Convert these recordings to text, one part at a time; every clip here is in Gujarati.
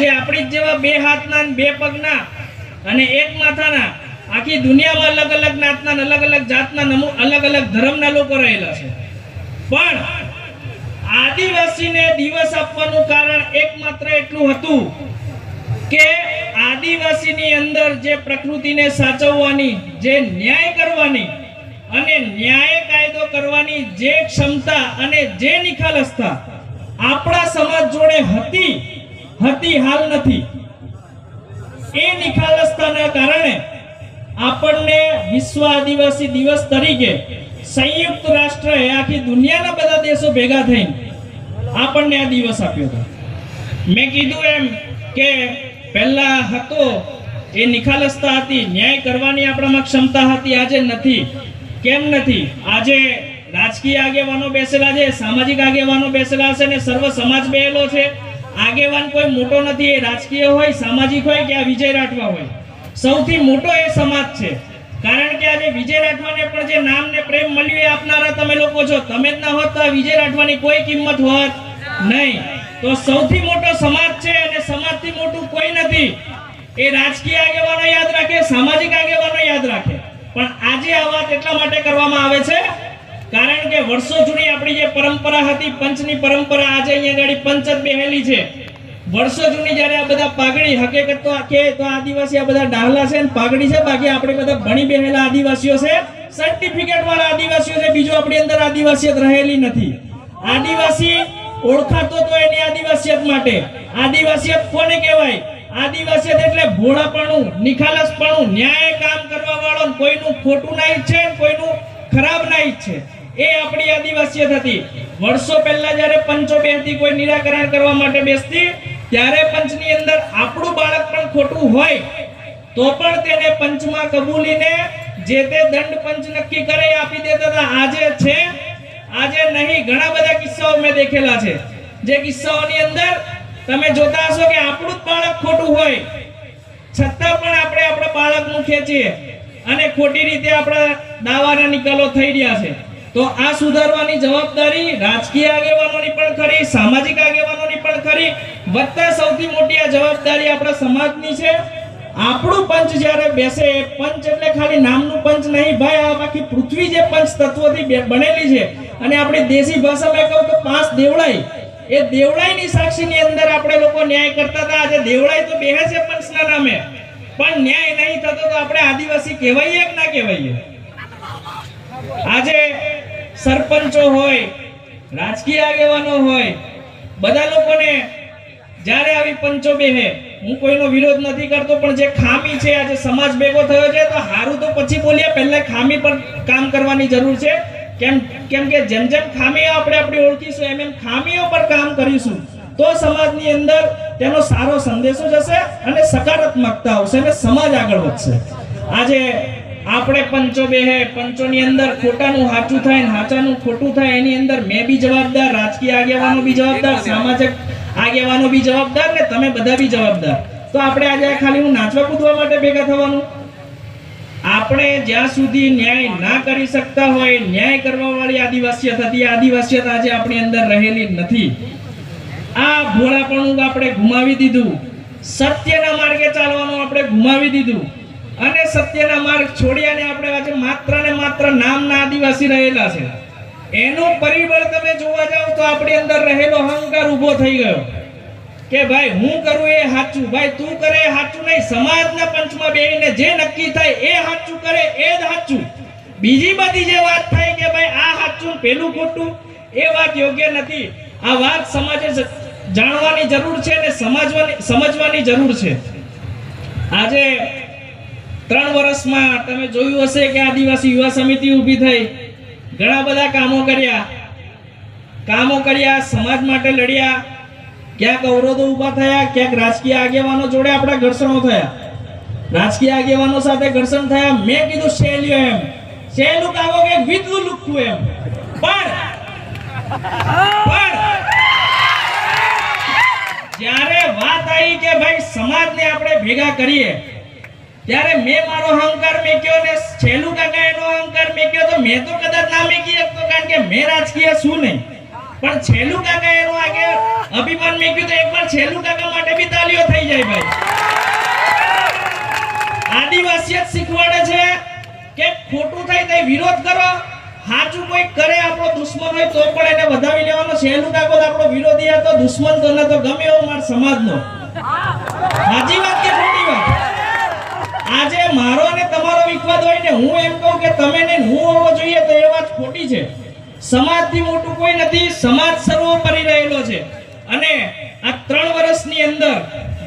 આજે આપણી જ જેવા બે હાથના બે પગના અને એક માથાના આખી દુનિયામાં અલગ અલગ નાતના અલગ અલગ જાતના નમુ અલગ અલગ ધર્મના લોકો રહેલા છે. પણ આદિવાસીને દિવસ આપવાનું કારણ એકમાત્ર એટલું હતું કે આદિવાસીની અંદર જે પ્રકૃતિને સાચવવાની, જે ન્યાય કરવાની અને ન્યાય કાયદો કરવાની જે ક્ષમતા અને જે નિખાલસતા આપણા સમાજ જોડે હતી હતી, હાલ નથી. એ નિખાલસતાના કારણે આપણને વિશ્વ આદિવાસી દિવસ તરીકે સંયુક્ત રાષ્ટ્રએ આખી દુનિયાના બધા દેશો ભેગા થઈને આપણને આ દિવસ આપ્યો હતો. મેં કીધું એમ કે પહેલા હતો, એ નિખાલસતા હતી, ન્યાય કરવાની આપણામાં ક્ષમતા હતી, આજે નથી. કેમ નથી? આજે રાજકીય આગેવાનો બેસેલા છે, સામાજિક આગેવાનો બેસેલા છે ને સર્વ સમાજ બેહેલો છે. આગેવાન કોઈ મોટો નથી, એ રાજકીય હોય, સામાજિક હોય કે આ વિજય રાઠવા હોય. સૌથી મોટો એ સમાજ છે. કારણ કે આજે વિજય રાઠવાને પણ જે નામ ને પ્રેમ મળ્યું એ આપનારા તમે લોકો છો. તમે જ ના હોત તો આ વિજય રાઠવાની કોઈ કિંમત હોત નહીં. તો સૌથી મોટો સમાજ છે અને સમાજથી મોટું કોઈ નથી. એ રાજકીય આગેવાનો યાદ રાખે, સામાજિક આગેવાનો યાદ રાખે. પણ આજે આ વાત એટલા માટે કરવામાં આવે છે કારણ કે વર્ષો જૂની આપણી જે પરંપરા હતી, પંચની પરંપરા આજે અહીંયા ગાડી પંચ જ બેહેલી છે. વર્ષો જૂની જ્યારે આ બધા પાઘડી, હકીકત તો કે તો આદિવાસી આ બધા ડાહલા છે ને પાઘડી છે, બાકી આપણે બધા ભણી બેહેલા આદિવાસીઓ છે. સર્ટિફિકેટ વાળા આદિવાસીઓ છે, બીજું આપણી અંદર આદિવાસીયત રહેલી નથી. આદિવાસી ઓળખાતો તો એની આદિવાસીયત માટે. આદિવાસીયત કોને કહેવાય? આદિવાસીયત એટલે ભોળાપણું, નિખાલસપણું, ન્યાય કામ કરવા વાળો કોઈનું ખોટું ના ઈચ્છે કોઈનું ખરાબ ના ઈચ્છે એ આપણી આદિવાસીયત હતી. વર્ષો પહેલા જ્યારે પંચો બેસતી કોઈ નિરાકરણ કરવા માટે બેસતી, ત્યારે પંચની અંદર આપણું બાળક પણ ખોટું હોય, તો પણ તેને પંચમાં કબૂલીને જે તે દંડ પંચ નક્કી કરે આપી દેતા હતા. આજે છે, આજે નહીં, ઘણા બધા કિસ્સાઓ મેં દેખેલા છે. જે કિસ્સાઓની અંદર તમે જોતા હશો કે આપણું જ બાળક ખોટું હોય. છતાં પણ આપણે આપણા બાળકનું ખેંચીએ. અને ખોટી રીતે આપણા દાવાના નિકાલો થઈ રહ્યા છે. તો આ સુધારવાની જવાબદારી રાજકીય આગેવાનોની પણ ખરી, સામાજિક આગેવાનોની પણ ખરી. વત્તા સૌથી મોટી આ જવાબદારી આપણા સમાજની છે. આપણું પંચ જ્યારે બેસે પંચ એટલે ખાલી નામનું પંચ નહીં, ભાઈ, આ બાકી પૃથ્વી જે પંચ તત્વોથી બનેલી છે. અને આપણી દેશી ભાષામાં કહું તો પાંચ દેવળાઈ. એ દેવળાઈની સાક્ષીની અંદર આપણે લોકો ન્યાય કરતા હતા. આજે દેવળાઈ તો બેહે છે પંચના નામે. પણ ન્યાય નહીં થતો તો આપણે આદિવાસી કહેવાઈએ કે ના કહેવાઈએ? આજે સરપંચો હોય, રાજકીય આગેવાનો હોય, બધા લોકોને જ્યારે આવી પંચો બેહે, હું કોઈનો વિરોધ નથી કરતો, પણ જે ખામી છે, આજે સમાજ ભેગો થયો છે, તો હારું તો પછી બોલીએ પહેલા ખામી પર કામ કરવાની જરૂર છે. કેમ કેમ કે જેમ જેમ ખામીઓ આપણે આપણી ઓળખીશું, એમ એમ ખામીઓ પર કામ કરીશું, તો સમાજની અંદર તેનો સારો સંદેશો જશે અને સકારાત્મકતા આવશે અને સમાજ આગળ વધશે. આજે આપણે પંચો બે હે, પંચોની અંદર ખોટાનું સાચું થાય ને સાચાનું ખોટું થાય, એની અંદર મેં બી જવાબદાર, રાજકીય આગેવાનો બી જવાબદાર, સામાજિક આગેવાનો બી જવાબદાર ને તમે બધા બી જવાબદાર. તો આપણે આજે ખાલી હું નાચવા કૂદવા માટે ભેગા થવાનું? આપણે જ્યાં સુધી ન્યાય ના કરી શકતા હોય, ન્યાય કરવા વાળી હતી આદિવાસીયતા આદિવાસીયત આજે આપણી અંદર રહેલી નથી. આ ભોળાપણું આપણે ગુમાવી દીધું. સત્યના માર્ગે ચાલવાનું આપણે ગુમાવી દીધું. અને સત્યના માર્ગ છોડ્યાને આપણે આજે માત્ર ને માત્ર નામના આદિવાસી રહેલા છે. એનું પરિબળ તમે જોવા જાવ તો આપણી અંદર રહેલો અહંકાર ઊભો થઈ ગયો. કે ભાઈ હું કરું એ સાચું, ભાઈ તું કરે એ સાચું નહીં, સમાજના પંચમાં બેહીને જે નક્કી થાય એ સાચું કરે એ જ સાચું. બીજી બધી જે વાત થાય કે ભાઈ આ સાચું પેલું ખોટું, એ વાત યોગ્ય નથી. આ વાત સમાજે જાણવાની જરૂર છે ને સમજવાની સમજવાની જરૂર છે. આજે ત્રણ વર્ષમાં તમે જોયું હશે કે આદિવાસી યુવા સમિતિ ઊભી થઈ. ઘણા બધા કામો કર્યા. કામો કર્યા, સમાજ માટે લડ્યા. ક્યાંક અવરોધો ઊભા થયા, ક્યાંક રાજકીય આગેવાનો જોડે આપણા ઘર્ષણો થયા. રાજકીય આગેવાનો સાથે ઘર્ષણ થયા. મેં કીધું શૈલ્યો એમ. શૈલું કાગો કે વિધવું લુખું એમ. પણ પણ, જ્યારે વાત આવી કે ભાઈ સમાજને આપણે ભેગા કરીએ ત્યારે મેં મારો અહંકાર મેક્યો ને છેલ્લું કાકા એનો અહંકાર મેક્યો તો મેં તો કદાચ ના મેકી શકતો, કારણ કે મેં રાજકીય શું નહીં. પણ છેલ્લું કાકા એનો આગે અભિમાન મેક્યું તો એકવાર છેલ્લું કાકા માટે બી તાલીઓ થઈ જાય ભાઈ. આદિવાસીયત શીખવાડે છે કે ખોટું થાય તો વિરોધ કરો હાચું કોઈ કરે આપણો દુશ્મન હોય તો પણ એને વધાવી લેવાનો. છેલ્લું કાકો આપણો વિરોધી હતો, દુશ્મન તો ન તો ગમે એવો મારા સમાજનો. સાચી વાત કે આજે મારો અને તમારો વિખવાદ હોય ને હું એમ કહું કે તમે ને હું હોવો જોઈએ તો એ વાત ખોટી છે. સમાજથી મોટું કોઈ નથી, સમાજ સર્વોપરી રહેલો છે. અને આ ત્રણ વર્ષની અંદર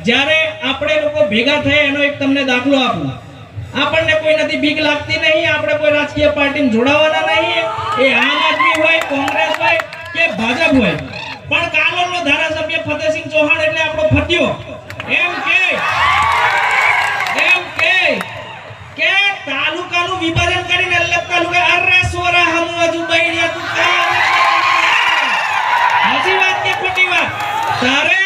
જ્યારે આપણે લોકો ભેગા થયા, એનો એક તમને દાખલો આપું. આપણને કોઈ નથી બીક લાગતી નહીં, આપણે કોઈ રાજકીય પાર્ટીમાં જોડાવાના નહીં. એ આમ આદમી હોય, કોંગ્રેસ હોય કે ભાજપ હોય. પણ કાલોલનો ધારાસભ્ય ફતેહસિંહ ચૌહાણ એટલે આપણો ફટ્યો એમ કે તારે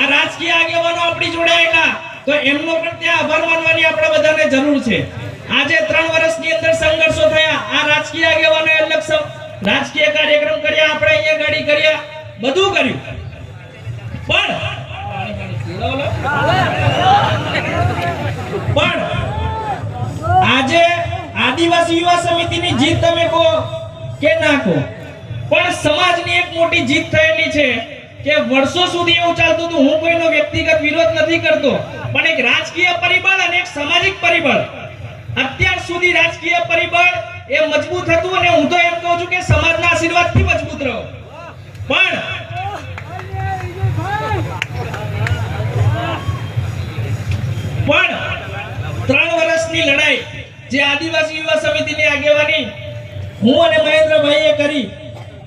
આ રાજકીય આગેવાનો આપણી જોડે આવેલા તો એમનો પણ ત્યાં આભાર માનવાની આપણે બધાને જરૂર છે. આજે ત્રણ વર્ષની અંદર સંઘર્ષો થયા. આ રાજકીય આગેવાનો અલગ રાજકીય કાર્યક્રમ કર્યા, આપણે અહીંયા ગાડી કર્યા, બધું કર્યું. પણ પણ આજે આદિવાસી યુવા સમિતિની જીત તમે કહો કે ના કહો. પણ સમાજની એક મોટી જીત થયેલી છે. કે વર્ષો સુધી એવું ચાલતું હતું. હું કોઈનો વ્યક્તિગત વિરોધ નથી કરતો, પણ એક રાજકીય પરિબળ અને એક સામાજિક પરિબળ. અત્યાર સુધી રાજકીય પરિબળ એ મજબૂત હતું અને હું તો એમ કહું છું કે સમાજના આશીર્વાદથી મજબૂત રહો. પણ પણ ત્રણ વર્ષની લડાઈ જે આદિવાસી યુવા સમિતિની આગેવાની હું અને મહેન્દ્રભાઈએ કરી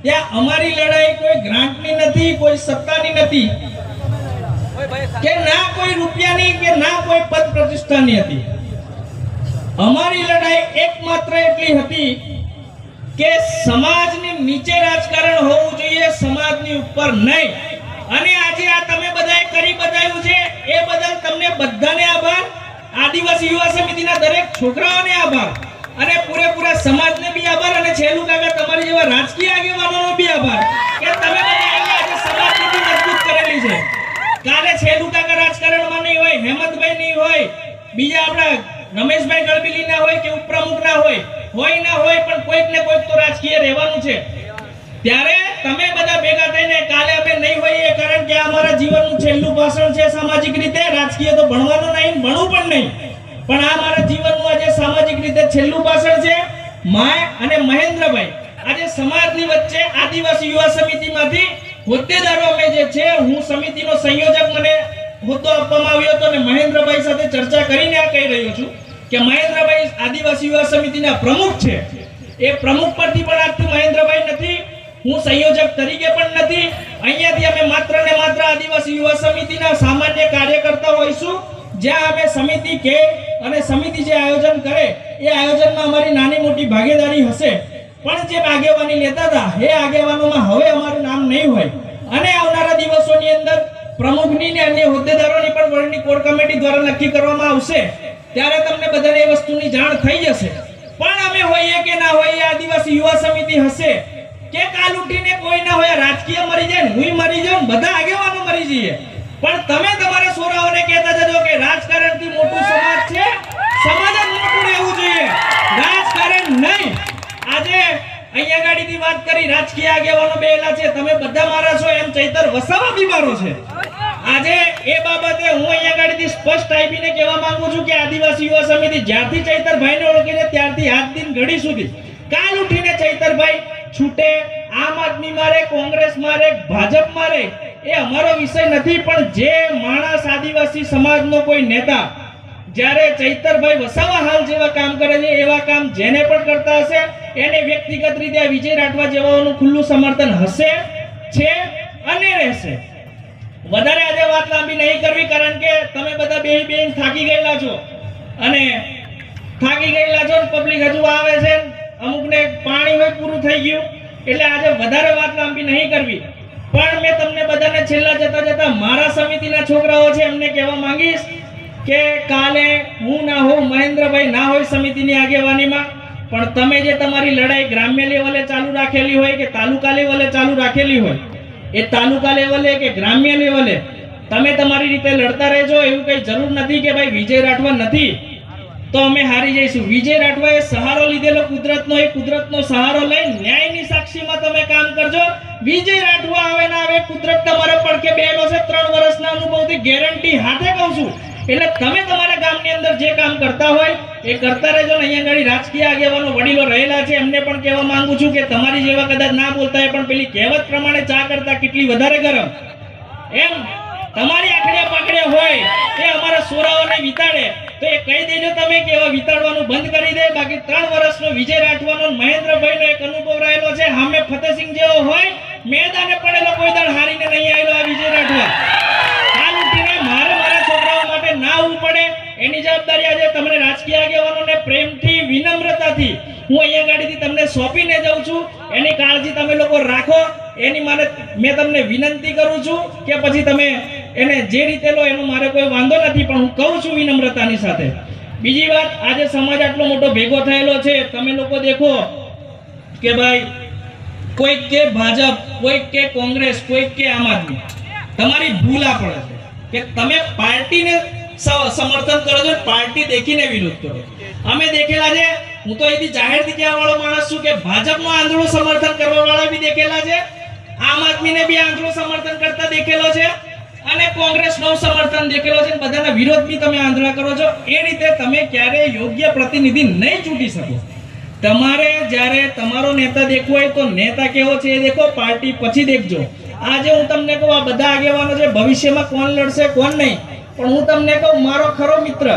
ત્યાં અમારી લડાઈ કોઈ ગ્રાન્ટની નથી, કોઈ સત્તાની નથી. કે ના કોઈ રૂપિયાની, કે ના કોઈ પદ પ્રતિષ્ઠાની હતી. અમારી લડાઈ એકમાત્ર એટલી હતી કે સમાજની નીચે રાજકારણ હોવું જોઈએ, સમાજની ઉપર નહીં. અને આજે આ તમે બધાએ કરી બતાવ્યું છે, એ બદલ તમને બધાને આભાર. આદિવાસી યુવા સમિતિના દરેક છોકરાઓને આભાર. અને પૂરેપૂરા સમાજને બી આભાર અને છેલ્લું કાકા તમારી જેવા રાજકીય આગેવાનોનો બી આભાર કે તમે મજબૂત કરેલી છે. કાલે છેલ્લું કાકા રાજકારણમાં નહીં હોય, હેમંતભાઈ નહીં હોય, બીજા આપણા રમેશભાઈ ગળબીલી ના હોય કે ઉપપ્રમુખ ના હોય હોય ના હોય, પણ કોઈક ને કોઈક તો રાજકીય રહેવાનું છે. ત્યારે તમે બધા ભેગા થઈને કાલે અમે નહીં હોઈએ કારણ કે અમારા જીવનનું છેલ્લું ભાષણ છે સામાજિક રીતે, રાજકીય તો ભણવાનું નહીં, ભણવું પણ નહીં. પણ આ મારા જીવનનું આજે સામાજિક રીતે છેલ્લું ભાષણ છે. માય અને મહેન્દ્રભાઈ, આજે સમાજની વચ્ચે આદિવાસી યુવા સમિતિમાંથી હોદ્દેદારો અમે જે છે, હું સમિતિનો સંયોજક મને હોદ્દો આપવામાં આવ્યો હતો અને મહેન્દ્રભાઈ સાથે ચર્ચા કરીને આ કહી રહ્યો છું કે મહેન્દ્રભાઈ આદિવાસી યુવા સમિતિના પ્રમુખ છે. એ પ્રમુખ પરથી પણ આજથી મહેન્દ્રભાઈ નથી, હું સંયોજક તરીકે પણ નથી. અહીંયાથી અમે માત્ર ને માત્ર આદિવાસી યુવા સમિતિના સામાન્ય કાર્યકર્તા હોઈશું. જ્યાં અમે સમિતિ કે અને સમિતિ જે આયોજન કરે, એ આયોજનમાં અમારી નાની મોટી ભાગીદારી હશે. પણ જે આગેવાની લેતા હતા, એ આગેવાનોમાં હવે અમારું નામ નહીં હોય. અને આવનારા દિવસોની અંદર પ્રમુખની ને અન્ય હોદ્દેદારોની પણ વર્લ્ડની કોર કમિટી દ્વારા નક્કી કરવામાં આવશે. ત્યારે તમને બધાને એ વસ્તુની જાણ થઈ જશે. પણ અમે હોઈએ કે ના હોઈએ આદિવાસી યુવા સમિતિ હશે. કે કાલ ઉઠીને કોઈ ના હોય રાજકીય મરી જાય હું મરી જાઉં બધા આગેવાનો મરી જઈએ. પણ તમે તમારા સોરાઓને કહેતા જજો કે રાજકારણથી મોટું સમાજ છે. સમાજ જ મોટું રહેવું જોઈએ. રાજકારણ નહીં. આજે અહીંયા ગાડીની વાત કરી રાજકીય આગેવાનો બેલા છે. તમે બધા મારા છો એમ ચૈતર વસાવા બી મારો છે. આજે એ બાબતે હું અહીંયા ગાડીથી સ્પષ્ટ આપીને કહેવા માંગુ છું કે આદિવાસી યુવા સમિતિ જ્યારથી ચૈતરભાઈને ઓળખીને ત્યારથી આજ દિન ઘડી સુધી કાલ ઉઠીને ચૈતરભાઈ છૂટે, આમ આદમી મારે, કોંગ્રેસ મારે, ભાજપ મારે એ અમારો વિષય નથી, પણ જે માણસ આદિવાસી સમાજનો કોઈ નેતા, જ્યારે ચૈતરભાઈ વસાવા હાલ જેવા કામ કરે છે, એવા કામ જેને પણ કરતા હશે, એને વ્યક્તિગત રીતે આ વિજય રાઠવા જેવાઓનું ખુલ્લું સમર્થન હશે, છે અને રહેશે. વધારે આજે વાત લાંબી નહીં કરવી, કારણ કે તમે બધા બે બેન થાકી ગયેલા છો. અને થાકી ગયેલા છો પબ્લિક હજુ આવે છે અમુકને પાણી હોય પૂરું થઈ ગયું, એટલે આજે વધારે વાત લાંબી નહીં કરવી. પણ મેં તમને બધાને છેલ્લા જતા જતા મારા સમિતિના છોકરાઓ છે, એમને કહેવા માંગીશ કે કાલે હું ના હોઉં, મહેન્દ્રભાઈ ના હોય સમિતિની આગેવાનીમાં, પણ તમે જે તમારી લડાઈ ગ્રામ્ય લેવલે ચાલુ રાખેલી હોય કે તાલુકા લેવલે ચાલુ રાખેલી હોય, એ તાલુકા લેવલે કે ગ્રામ્ય લેવલે, તમે તમારી રીતે લડતા રહેજો, એવું કંઈ જરૂર નથી કે ભાઈ વિજય રાઠવા નથી. તો અમે હારી જઈશું. વિજય રાઠવાએ સહારો લીધેલો કુદરતનો, એ કુદરતનો સહારો લઈ ન્યાયની સાક્ષીમાં તમે કામ કરજો. વિજય રાઠવા આવે ના આવે, કુદરત તમારા પડખે બેનો છે, ત્રણ વર્ષના અનુભવથી ગેરંટી હાથે કહું છું. એટલે તમે તમારા ગામની અંદર જે કામ કરતા હોય, એ કરતા રહેજો ને. અહીંયા આગળ રાજકીય આગેવાનો વડીલો રહેલા છે, એમને પણ કહેવા માંગુ છું કે તમારી જેવા કદાચ ના બોલતા હોય, પણ પેલી કહેવત પ્રમાણે ચા કરતા કેટલી વધારે ગરમ. એમ, તમારી આંકડ્યા પાકડ્યા હોય, એ અમારા સોરાઓને વિતાડે. તો એ કહી દેજો તમે કે એવા વિતાડવાનું બંધ કરી દે. બાકી ત્રણ વર્ષનો વિજય રાઠવાનો મહેન્દ્રભાઈનો એક અનુભવ રહેલો છે. હામે ફતેસિંહ જેવો હોય, મેદાને પડેલો કોઈ દળ હારીને નહીં આવેલો આ વિજય રાઠવા. હાલ ઉઠીને મારે મારા છોકરાઓ માટે ના આવવું પડે. એની જવાબદારી આજે તમને રાજકીય આગેવાનોને પ્રેમથી, વિનમ્રતાથી હું અહીંયા ગાડીથી તમને સોંપીને જાઉં છું. એની કાળજી તમે લોકો રાખો. એની મારે મેં તમને વિનંતી કરું છું કે પછી તમે એને જે રીતે લો, એનો મારે કોઈ વાંધો નથી, પણ હું કહું છું વિનમ્રતાની સાથે. બીજી વાત, આજે સમાજ આટલો મોટો ભેગો થયેલો છે, તમે લોકો દેખો કે ભાઈ, કોઈક કે ભાજપ, કોઈક કે કોંગ્રેસ, કોઈક કે આમ આદમી. તમારી ભૂલ આ પડે છે કે તમે પાર્ટીને સમર્થન કરો છો, પાર્ટી દેખીને વિરોધ કરો અમે દેખેલા છે, હું તો અહીંથી જાહેરથી કહેવા વાળો માણસ છું કે ભાજપનું આંધળું સમર્થન કરવા વાળા બી દેખેલા છે, આમ આદમીને બી આંધળું સમર્થન કરતા દેખેલો કોંગ્રેસનો સમર્થન દેખેલો છે બધાના વિરોધ બી તમે આંધળા કરો છો. એ રીતે તમે ક્યારે યોગ્ય પ્રતિનિધિ નહીં ચૂંટી શકો. તમારે જ્યારે તમારો નેતા દેખવો હોય તો નેતા કેવો છે એ દેખો, પાર્ટી પછી દેખજો. આજે હું તમને કહું, આ બધા આગેવાનો છે, ભવિષ્યમાં કોણ લડશે, કોણ નહીં. પણ હું તમને કહું, મારો ખરો મિત્ર,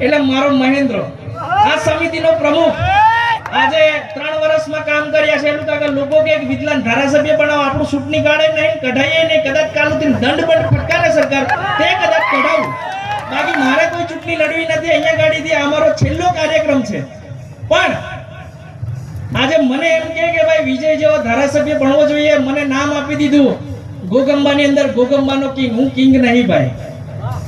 એટલે મારો મહેન્દ્ર, આ સમિતિનો પ્રમુખ આજે ત્રણ વર્ષમાં કામ કર્યા છે. એનું તો લોકો કે એક ધારાસભ્ય બનાવો આપણું ચૂંટણી કાઢે નહીં, કઢાઈએ નહીં, કદાચ કાલુથી દંડ પણ ફટકારે સરકાર. તે કદાચ કઢાવું. બાકી મારે કોઈ ચૂંટણી લડવી નથી. અહીંયા ગાડીથી અમારો છેલ્લો કાર્યક્રમ છે. પણ આજે મને એમ કે કે ભાઈ, વિજય જેવો ધારાસભ્ય ભણવો જોઈએ. મને નામ આપી દીધું. ગોગંબાની અંદર ગોગંબાનો કિંગ. હું કિંગ નહીં ભાઈ.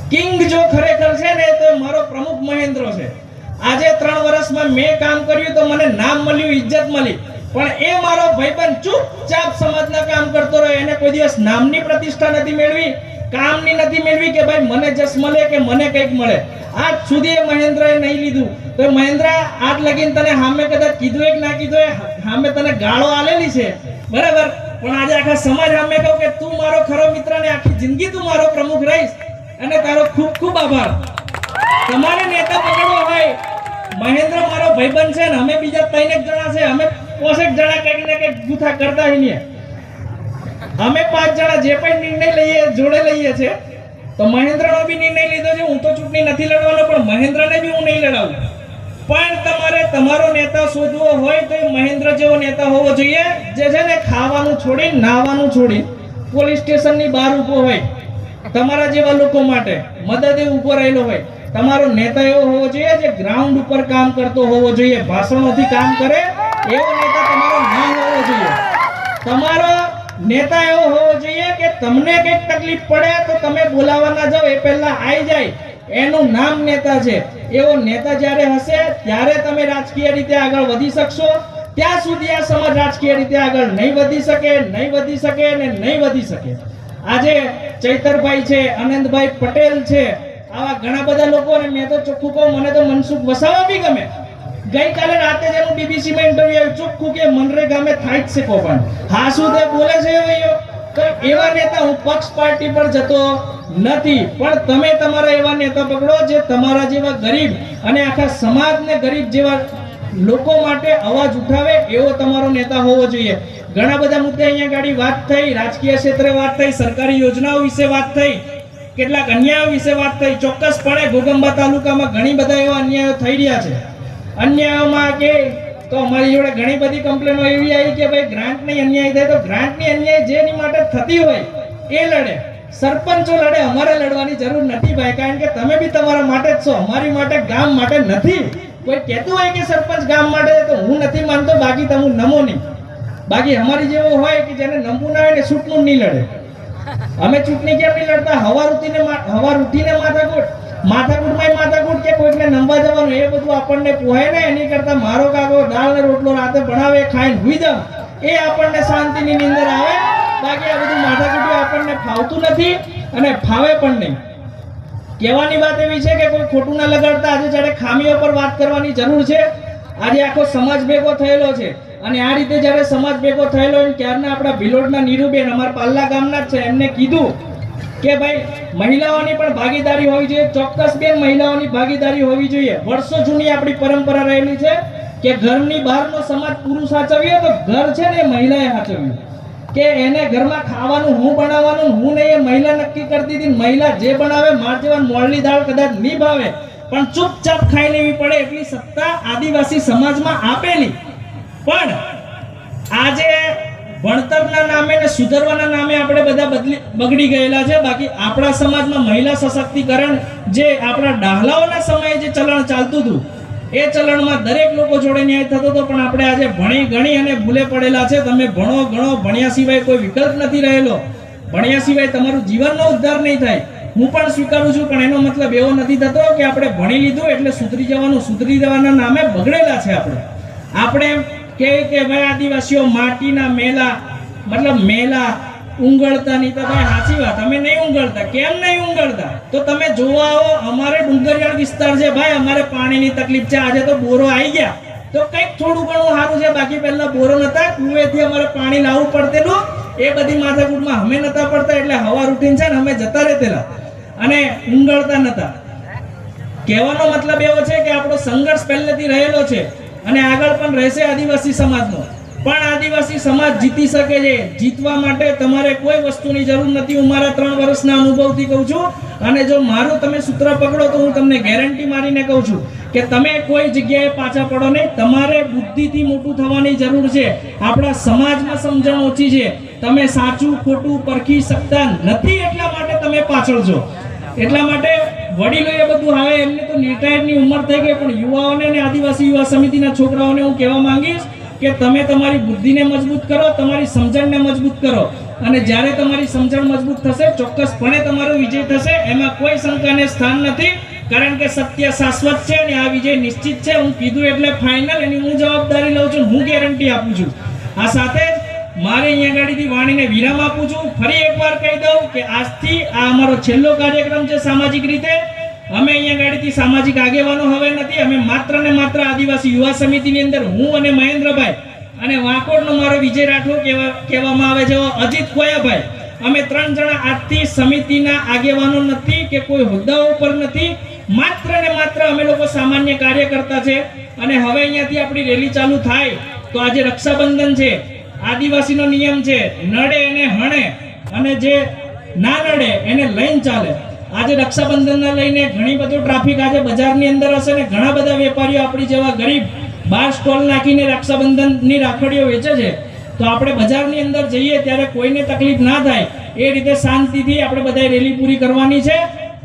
કિંગ જો ખરેખર છે ને, તો મારો પ્રમુખ મહેન્દ્ર છે. આજે ત્રણ વર્ષમાં મેં કામ કર્યું તો મને નામ મળ્યું, ઇજ્જત મળી. પણ એ મારો ભાઈબંધ ચૂપચાપ સમાજના કામ કરતો રહ્યો. એને કોઈ દિવસ નામની પ્રતિષ્ઠા નથી મેળવી, કામની નથી મેળવી કે ભાઈ મને જસ મળે કે મને કંઈક મળે. આજ સુધી એ મહેન્દ્રએ નહીં લીધું. તો મહેન્દ્ર, આજ લગીન તને સામે કદાચ કીધું એક, ના કીધું એ સામે તને ગાળો આલેલી છે. બરાબર? પણ આજે આખા સમાજ સામે કહું કે તું મારો ખરો મિત્ર ને આખી જિંદગી તું મારો પ્રમુખ રહીશ. અને તારો ખૂબ ખૂબ આભાર. તમારે નેતા પકડવો હોય, મહેન્દ્ર મારો ભાઈબંધ છે ને, અમે બીજા ત્રણ એક જણા છે, અમે પોસેક જણા કંઈક ને કંઈક ગુથા કરતા હોઈએ. અમે પાંચ જણા જે પણ નિર્ણય લઈએ, જોડે લઈએ છે, તો મહેન્દ્રનો બી નિર્ણય લીધો છે, હું તો ચૂંટણી નથી લડવાનો, પણ મહેન્દ્રને બી હું નહીં લડાવું. પણ તમારે તમારો નેતા શોધવો હોય તો મહેન્દ્ર જેવો નેતા હોવો જોઈએ, જે છે ને ખાવાનું છોડી નાહવાનું છોડી, પોલીસ સ્ટેશનની બહાર ઊભો હોય, તમારા જેવા લોકો માટે મદદે ઊભો રહેલો હોય. તમારો નેતા એવો હોવો જોઈએ જે ગ્રાઉન્ડ ઉપર કામ કરતો હોવો જોઈએ, ભાષણોથી કામ કરે, એવો નેતા તમારો ના હોવો જોઈએ. તમારો નેતા એવો હોવો જોઈએ કે તમને કંઈક તકલીફ પડે તો તમે બોલાવવાના જાઓ, એ પહેલા આવી જાય. એનું નામ નેતા છે. એવો નેતા જ્યારે હશે, ત્યારે તમે રાજકીય રીતે આગળ વધી શકશો. ત્યાં સુધી આ સમાજ રાજકીય રીતે આગળ નહીં વધી શકે, નહીં વધી શકે અને નહીં વધી શકે. આજે ચૈતરભાઈ છે, આનંદભાઈ પટેલ છે આવા ઘણા બધા લોકો અને મેં તો ચોખ્ખું કહું, મને તો મનસુખ વસાવા બી ગમે. ગઈકાલે રાતે જ એનું બીબીસીમાં ઇન્ટરવ્યુ આવ્યું. ચોખ્ખું કે મનરેગામે થાય જ છે કોપણ હા, શું તે બોલે છે ભાઈઓ તો એવા નેતા હું પક્ષ પાર્ટી પર જતો નથી. પણ તમે તમારા એવા નેતા પકડો જે તમારા જેવા ગરીબ અને આખા સમાજને ગરીબ જેવા લોકો માટે અવાજ ઉઠાવે એવો તમારો નેતા હોવો જોઈએ. ઘણા બધા મુદ્દે અહીંયા ગાડી વાત થઈ, રાજકીય ક્ષેત્રે વાત થઈ, સરકારી યોજનાઓ વિશે વાત થઈ. કેટલાક અન્યાયો વિશે વાત થઈ. ચોક્કસપણે ઘોગંબા તાલુકામાં ઘણી બધા એવા અન્યાયો થઈ રહ્યા છે. અન્યાયોમાં કે તો અમારી જોડે ઘણી બધી કમ્પ્લેનો એવી આવી કે ભાઈ ગ્રાન્ટની અન્યાય થાય તો ગ્રાન્ટની અન્યાય જેની માટે થતી હોય એ લડે. સરપંચો લડે, અમારે લડવાની જરૂર નથી ભાઈ. કારણ કે તમે બી તમારા માટે જ છો. અમારી માટે ગામ માટે નથી. કોઈ કહેતું હોય કે સરપંચ ગામ માટે તો હું નથી માનતો. બાકી તમે નમો નહીં. બાકી અમારી જેવો હોય કે જેને નમવું ના હોય ને છૂટનું નહીં લડે. અમે ચૂંટણી કેમ નહીં લડતા? હવાર ઉઠીને હવાર ઉઠીને માથાકૂટ. માથાકૂટમાં માથાકૂટ કે કોઈકને નમવા જવાનું એ બધું આપણને પોહે ને, એની કરતા મારો કાકો દાળ ને રોટલો રાતે બનાવે, ખાઈને હુઈ દમ એ આપણને શાંતિની નીંદર આવે. બાકી આ બધું માથાકૂટી આપણને ફાવતું નથી અને ફાવે પણ નહીં. કહેવાની વાત એવી છે કે કોઈ ખોટું ના લગાડતા. આજે જ્યારે ખામીઓ પર વાત કરવાની જરૂર છે, આજે આખો સમાજ ભેગો થયેલો છે. અને આ રીતે જ્યારે સમાજ ભેગો થયેલો ત્યારના આપણા ભિલોડના નીરુબેન અમારા પાલ્લા ગામના છે. એમને કીધું કે ભાઈ, મહિલાઓની પણ ભાગીદારી હોવી જોઈએ. ચોક્કસ બેન, મહિલાઓની ભાગીદારી હોવી જોઈએ. વર્ષો જૂની આપણી પરંપરા રહેલી છે કે ઘરની બહારનો સમાજ પુરુષ સાચવીએ તો ઘર છે ને મહિલાએ સાચવ્યું. કે એને ઘરમાં ખાવાનું હું બનાવવાનું હું નહીં એ મહિલા નક્કી કરતી હતી મહિલા જે બનાવે માર જેવા મોળની દાળ કદાચ નહીં ભાવે. પણ ચૂપચાપ ખાઈ લેવી પડે એટલી સત્તા આદિવાસી સમાજમાં આપેલી. પણ આજે ભણતરના નામે ને સુધરવાના નામે આપણે બધા બદલી બગડી ગયેલા છે. બાકી આપણા સમાજમાં મહિલા સશક્તિકરણ જે આપણા ડાહલાઓના સમયે જે ચલણ ચાલતું હતું, એ ચલણમાં દરેક લોકો જોડે ન્યાય થતો હતો. પણ આપણે આજે ભણી ગણી અને ભૂલે પડેલા છે. તમે ભણો, ગણો, ભણ્યા સિવાય કોઈ વિકલ્પ નથી રહેલો. ભણ્યા સિવાય તમારું જીવનનો ઉદ્ધાર નહીં થાય. હું પણ સ્વીકારું છું, પણ એનો મતલબ એવો નથી થતો કે આપણે ભણી લીધું એટલે સુધરી જવાનું, સુધરી જવાના નામે બગડેલા છે આપણે. આપણે કે કે ભાઈ આદિવાસીઓ માટીના મેલા, મતલબ મેલા ઉંગળતા નહીં તો ભાઈ સાચી વાત, અમે નહીં ઉંગળતા. કેમ નહીં ઉંગળતા? તો તમે જોવા આવો, અમારે ડુંગરિયાળ વિસ્તાર છે ભાઈ, અમારે પાણીની તકલીફ છે. આજે તો બોરો આવી ગયા. તો કંઈક થોડું ઘણું સારું છે, બાકી પહેલા બોરો નતા કુવેથી અમારે પાણી લાવવું પડતેલું. એ બધી માથાકૂટમાં અમે નતા પડતા, એટલે હવા રૂટીન છે ને, અમે જતા રહેતેલા. અને ઉંગળતા નતા. કહેવાનો મતલબ એવો છે કે આપણો સંઘર્ષ પહેલેથી રહેલો છે. અને આગળ પણ રહેશે આદિવાસી સમાજનો. પણ આદિવાસી સમાજ જીતી શકે છે. જીતવા માટે તમારે કોઈ વસ્તુની જરૂર નથી. હું મારા ત્રણ વર્ષના અનુભવથી કહું છું. અને જો મારું તમે સૂત્ર પકડો તો હું તમને ગેરંટી મારીને કહું છું કે તમે કોઈ જગ્યાએ પાછા પડો નહીં. તમારે બુદ્ધિથી મોટું થવાની જરૂર છે. આપણા સમાજમાં સમજણ ઓછી છે. તમે સાચું ખોટું પરખી શકતા નથી. એટલા માટે તમે પાછળ છો. એટલા માટે વડીલો એ બધું હવે એમને તો રિટાયર્ડની ઉંમર થઈ ગઈ, પણ યુવાઓને અને આદિવાસી યુવા સમિતિના છોકરાઓને હું કહેવા માંગીશ કે તમે તમારી બુદ્ધિને મજબૂત કરો, તમારી સમજણને મજબૂત કરો. અને જ્યારે તમારી સમજણ મજબૂત થશે, ચોક્કસપણે તમારો વિજય થશે, એમાં કોઈ શંકાને સ્થાન નથી. કારણ કે સત્ય શાશ્વત છે અને આ વિજય નિશ્ચિત છે. હું કીધું એટલે ફાઇનલ એની હું જવાબદારી લઉં છું, હું ગેરંટી આપું છું. આ સાથે જ મારે અહીંયા ગાડીથી વાણીને વિરામ આપું છું. ફરી એકવાર કહી દઉં કે આજથી આ અમારો છેલ્લો કાર્યક્રમ છે સામાજિક રીતે. અમે અહીંયા ગાડીથી સામાજિક આગેવાનો હવે નથી. અમે માત્ર ને માત્ર આદિવાસી યુવા સમિતિની અંદર હું અને મહેન્દ્રભાઈ અને વાંકોડનો મારો વિજય રાઠોડ કહેવા કહેવામાં આવે છે અજીત કોયાભાઈ અમે ત્રણ જણા આજથી સમિતિના આગેવાનો નથી કે કોઈ હોદ્દાઓ ઉપર નથી. માત્ર ને માત્ર અમે લોકો સામાન્ય કાર્યકર્તા છે. અને હવે અહીંયાથી આપણી રેલી ચાલુ થાય. તો આજે રક્ષાબંધન છે. આદિવાસીનો નિયમ છે, નડે એને હણે, અને જે ના નડે એને લઈને ચાલે. આજે રક્ષાબંધનને લઈને ઘણી બધું ટ્રાફિક આજે બજારની અંદર હશે ને ઘણા બધા વેપારીઓ આપણી જેવા ગરીબ બાર સ્ટોલ નાખીને રક્ષાબંધનની રાખડીઓ વેચે છે. તો આપણે બજારની અંદર જઈએ ત્યારે કોઈને તકલીફ ના થાય. એ રીતે શાંતિથી આપણે બધાએ રેલી પૂરી કરવાની છે.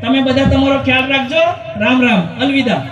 તમે બધા તમારો ખ્યાલ રાખજો. રામ રામ. અલવિદા.